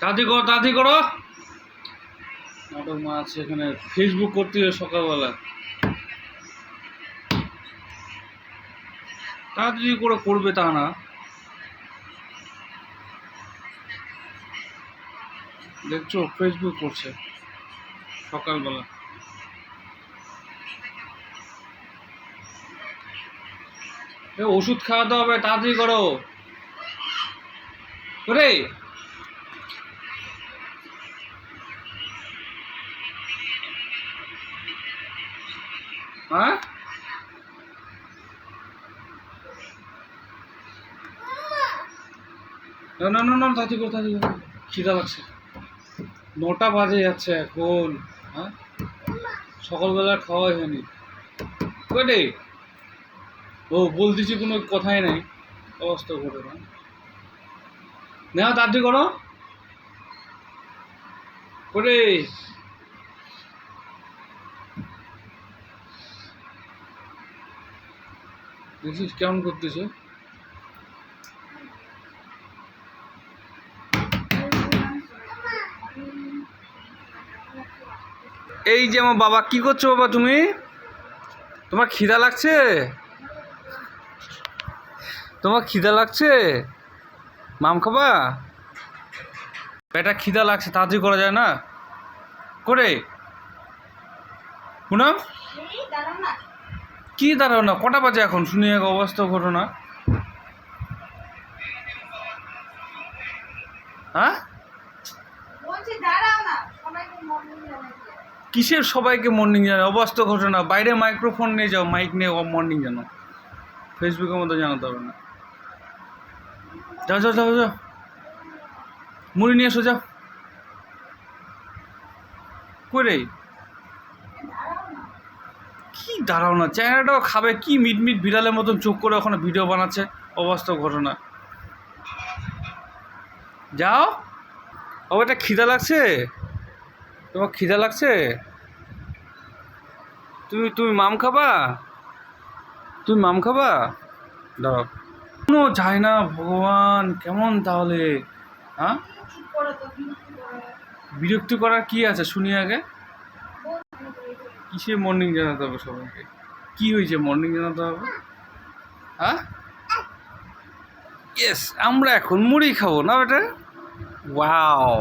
তাড়াতাড়ি করো তাড়াতাড়ি করো। নাটক মা আছে এখানে ফেসবুক করতে হবে সকালবেলা। তাড়াতাড়ি করে করবে তা না? দেখছ ফেসবুক করছে সকালবেলা। ওষুধ খাওয়াতে হবে তাড়াতাড়ি করো। করে হ্যাঁ? না না না না তাড়াতাড়ি করো করো। খিদা লাগছে। নটা বাজে যাচ্ছে এখন হ্যাঁ? সকালবেলা খাওয়াই হয়নি। কটে ও, বলতেছি কোনো কথাই নাই। অবস্থা ঘটে না নেওয়া তাড়াতাড়ি করো। করে দেখিস কেমন করতেছে? এই যে আমার বাবা, কি করছ বাবা তুমি? তোমার খিদা লাগছে? তোমার খিদা লাগছে? মাম খাবা? পেটা খিদা লাগছে, তাড়াতাড়ি করা যায় না? করে? পুনম? কি দাঁড়াও না কটা বাজে এখন? শুনি এক অবস্থা ঘটনা। হ্যাঁ? কিসের সবাইকে মর্নিং জানো অবাস্তব ঘটনা। বাইরে মাইক্রোফোন নিয়ে যাও মাইক নিয়ে মর্নিং জানো। ফেসবুকের মতো জানাতে হবে না। যাও যাও যাও যাও। মুড়ি নিয়ে এসো যাও। করে কি দাঁড়াও না চ্যানেলটাও খাবে কি মিট মিট বিড়ালের মতন চোখ করে ওখানে ভিডিও বানাচ্ছে অবাস্তব ঘটনা। যাও। ও এটা খিদা লাগছে? তোমার খিদা লাগছে? তুমি তুমি মাম খাবা? তুমি মাম খাবা? দাঁড়াও। কোনো যায় না ভগবান কেমন তাহলে? হ্যাঁ? চুপ বিরক্তি করার কি আছে? শুনি আগে। কিসে মর্নিং জানাতে হবে সবাইকে? কি হয়েছে মর্নিং জানাতে হবে? হ্যাঁ? ইয়েস আমরা এখন মুড়ি খাব না বেটা? ওয়াও